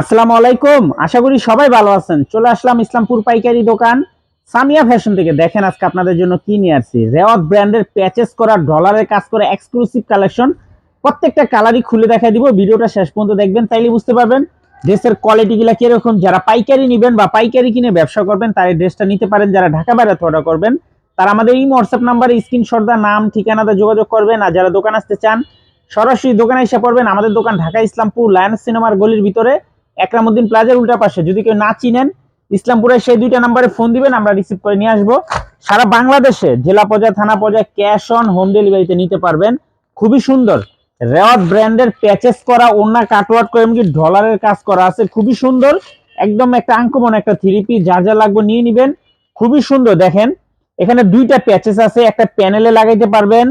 আসসালামু আলাইকুম। আশা করি সবাই ভালো আছেন। চলে আসলাম ইসলামপুর পাইকারি দোকান। সামিয়া ফ্যাশন থেকে দেখেন আজকে আপনাদের জন্য কি নিয়ে আসছি। রেওয়াত ব্র্যান্ডের প্যাচেস করা ডলারের কাজ করে এক্সক্লুসিভ কালেকশন প্রত্যেকটা কালারই খুলে দেখা দিব। ভিডিওটা শেষ পর্যন্ত দেখবেন, তাইলে বুঝতে পারবেন ড্রেসের কোয়ালিটিগুলো কীরকম। যারা পাইকারি নেবেন বা পাইকারি কিনে ব্যবসা করবেন, তারা ড্রেসটা নিতে পারেন। যারা ঢাকা বাইরে অর্ডার করবেন, তারা আমাদের এই হোয়াটসঅ্যাপ নাম্বারে স্ক্রিনশট দা নাম, ঠিকানাতে যোগাযোগ করবেন। আর যারা দোকান আসতে চান, সরাসরি দোকানে এসে পড়বেন। আমাদের দোকান ঢাকা ইসলামপুর লায়ন্স সিনেমার গলির ভিতরে। একরামুদ্দিন প্লাজার উল্টা পাশে। যদি কেউ না চিনেন, ইসলামপুরের সেই দুইটা নাম্বারে ফোন দিবেন, আমরা রিসিভ করে নিয়ে আসব। সারা বাংলাদেশে জেলা পর্যায়ে, থানা পর্যায়ে ক্যাশ অন হোম ডেলিভারিতে নিতে পারবেন। খুবই সুন্দর। রেওয়াত ব্র্যান্ডের প্যাচেস করা ওনা কাটওয়ার্ট করে, এমনকি ডলারের কাজ করা আছে। খুবই সুন্দর। একদম একটা আঙ্কমন একটা থ্রি পিস যা যা লাগবে নিয়ে নিবেন। খুবই সুন্দর, দেখেন। এখানে দুইটা প্যাচেস আছে, একটা প্যানেলে লাগাইতে পারবেন,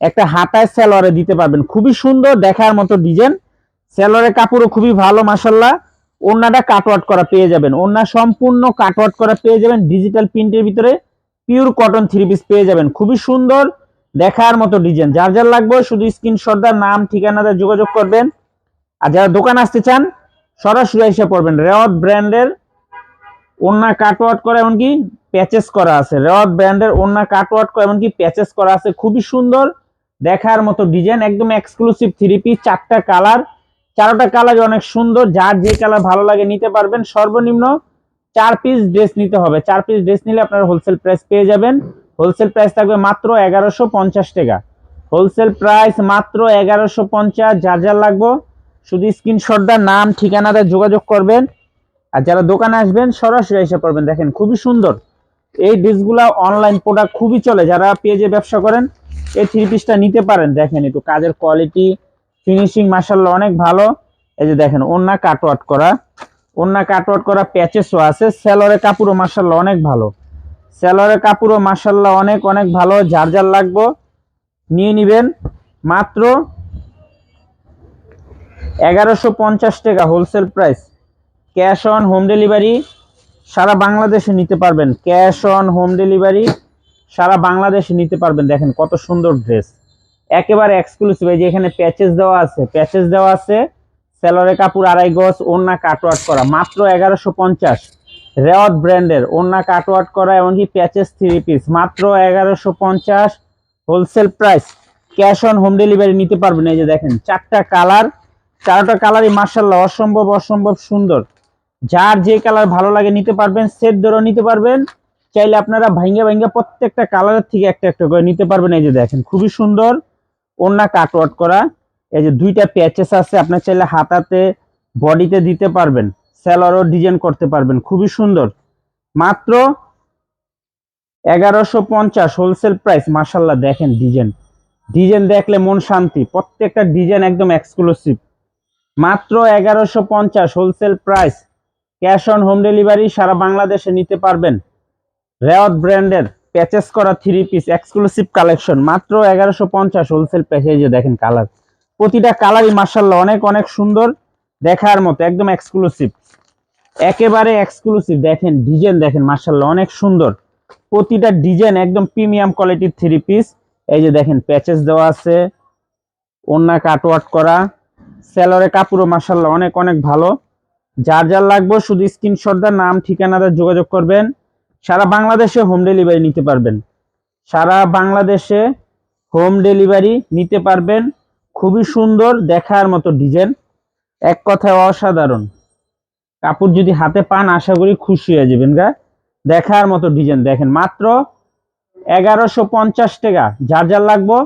একটা হাতায় সেলরে দিতে পারবেন। খুবই সুন্দর, দেখার মতো ডিজাইন সেলরের কাপড়ও খুবই ভালো মাসাল্লাহ ওন্নাটা কাটওয়ার্ট করা পেয়ে যাবেন। ওন্না সম্পূর্ণ কাটওয়ার্ট করা পেয়ে যাবেন। ডিজিটাল প্রিন্টের ভিতরে পিওর কটন থ্রি পিস পেয়ে যাবেন। খুবই সুন্দর দেখার মতো ডিজাইন যার যার লাগবে শুধু স্ক্রিনশট দার নাম, ঠিকানাতে যোগাযোগ করবেন। আর যারা দোকান আসতে চান, সরাসরি এসে পড়বেন। রেওয়াত ব্র্যান্ডের ওন্না কাটওয়ার্ট করা এমনকি প্যাচেস করা আছে। রেওয়াত ব্র্যান্ডের ওন্না কাটওয়ার্ট করা এমনকি প্যাচেস করা আছে। খুবই সুন্দর দেখার মতো ডিজাইন একদম এক্সক্লুসিভ থ্রি পিস চারটা কালার চারোটা কালার অনেক সুন্দর, যার যে কালার ভালো লাগে নিতে পারবেন। সর্বনিম্ন চার পিস ড্রেস নিতে হবে। চার পিস ড্রেস নিলে আপনারা হোলসেল প্রাইস পেয়ে যাবেন। হোলসেল প্রাইস থাকবে মাত্র এগারোশো পঞ্চাশ টাকা। হোলসেল প্রাইস মাত্র এগারোশো পঞ্চাশ, যার যার লাগবো। শুধু স্ক্রিনশট দা নাম, ঠিকানাতে যোগাযোগ করবেন। আর যারা দোকানে আসবেন, সরাসরি এসে পড়বেন। দেখেন, খুবই সুন্দর। এই ড্রেসগুলা অনলাইন প্রোডাক্ট খুবই চলে। যারা পেজে ব্যবসা করেন, এই থ্রি পিসটা নিতে পারেন। দেখেন, একটু কাজের কোয়ালিটি ফিনিশিং মার্শাল্লাহ অনেক ভালো। এই যে দেখেন ওন্না কাটওয়ার্ট করা। ওন্না কাটওয়ার্ট করা প্যাচেসও আছে। সেলরের কাপড়ও মার্শাল্লাহ অনেক ভালো। সেলরের কাপড়ও মার্শাল্লাহ অনেক অনেক ভালো। যার যার লাগবো নিয়ে নিবেন। মাত্র এগারোশো পঞ্চাশ টাকা wholesale price cash on home delivery সারা বাংলাদেশে নিতে পারবেন। ক্যাশ অন হোম ডেলিভারি সারা বাংলাদেশে নিতে পারবেন। দেখেন কত সুন্দর ড্রেস একেবারে এক্সক্লুসিভ এই যে এখানে প্যাচেস দেওয়া আছে প্যাচেস দেওয়া আছে সেলরের কাপড়, আড়াই গজ ওন্না কাটওয়ার্ট করা, মাত্র এগারোশো পঞ্চাশ। রেওয়াত ব্র্যান্ডের ওন্না কাটওয়ার্ট করা এমনকি প্যাচেস থ্রি পিস মাত্র এগারোশো পঞ্চাশ। Wholesale price cash on home delivery নিতে পারবেন, এই যে দেখেন, চারটা কালার চারটা কালারই মার্শাল্লাহ অসম্ভব অসম্ভব সুন্দর। যার যে কালার ভালো লাগে নিতে পারবেন সেট ধরেও নিতে পারবেন। চাইলে আপনারা ভাঙ্গা ভাঙ্গা প্রত্যেকটা কালারের থেকে একটা একটা করে নিতে পারবেন, এই যে দেখেন, খুবই সুন্দর। ওন্না কাটওয়ার্ট করা। এই যে দুইটা প্যাচেস আছে, আপনার চাইলে হাতাতে বডিতে দিতে পারবেন। সেলরও ডিজাইন করতে পারবেন। খুবই সুন্দর। মাত্র এগারোশো পঞ্চাশ হোলসেল প্রাইস মার্শাল্লাহ দেখেন ডিজাইন ডিজাইন দেখলে মন শান্তি। প্রত্যেকটা ডিজাইন একদম এক্সক্লুসিভ মাত্র এগারোশো পঞ্চাশ wholesale price cash on home delivery সারা বাংলাদেশে নিতে পারবেন। রেওয়াত ব্র্যান্ডের। প্যাচেস করা থ্রি পিস এক্সক্লুসিভ কালেকশন মাত্র এগারোশো পঞ্চাশ হোলসেল প্যাকেজে দেখেন কালার প্রতিটা কালারই মার্শাল্লাহ অনেক অনেক সুন্দর দেখার মতো, একদম এক্সক্লুসিভ একেবারে এক্সক্লুসিভ দেখেন ডিজাইন দেখেন মার্শাল্লাহ অনেক সুন্দর। প্রতিটা ডিজাইন একদম প্রিমিয়াম কোয়ালিটির থ্রি পিস এই যে দেখেন প্যাচেস দেওয়া আছে ওন্না কাটওয়ার্ট করা সেলরে কাপড়ও মার্শাল্লাহ অনেক অনেক ভালো। যার যার লাগবে শুধু স্ক্রিনশট দা নাম ঠিকানাতে যোগাযোগ করবেন। সারা বাংলাদেশে হোম ডেলিভারি নিতে পারবেন। সারা বাংলাদেশে হোম ডেলিভারি নিতে পারবেন। খুবই সুন্দর দেখার মতো ডিজাইন এক কথায় অসাধারণ। কাপড় যদি হাতে পান, আশা করি খুশি হয়ে যাবেন গা। দেখার মতো ডিজাইন দেখেন। মাত্র এগারোশো পঞ্চাশ টাকা। যার যার লাগবো,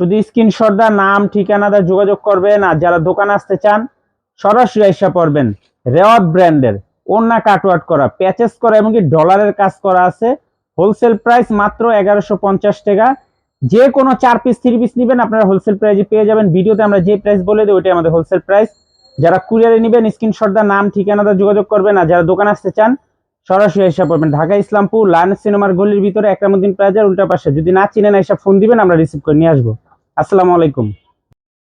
শুধু স্ক্রিনশট দা নাম ঠিকানাটা যোগাযোগ করবেন। আর যারা দোকান আসতে চান, সরাসরি এসে পড়বেন। রেওয়াত ব্র্যান্ডের। ওন্না কাটওয়ার্ট করা, প্যাচেস করা এমনকি ডলারের কাজ করা আছে। হোলসেল প্রাইস মাত্র এগারোশো পঞ্চাশ টাকা। যে কোনো চার পিস থ্রি পিস নেবেন, আপনারা হোলসেল প্রাইসে পেয়ে যাবেন। ভিডিওতে আমরা যে প্রাইস বলে দিই ওইটাই আমাদের হোলসেল প্রাইস যারা কুরিয়ারে নেবেন স্ক্রিনশট দা নাম ঠিকানাটা যোগাযোগ করবেন। আর যারা দোকান আসতে চান, সরাসরি এসে পড়বেন। ঢাকা, ইসলামপুর লায়ন সিনেমার গলির ভিতরে একরামুদ্দিন প্লাজার উল্টা পাশে। যদি না চিনেন, এসে ফোন দিবেন, আমরা রিসিভ করে নিয়ে আসব। আসসালামু আলাইকুম।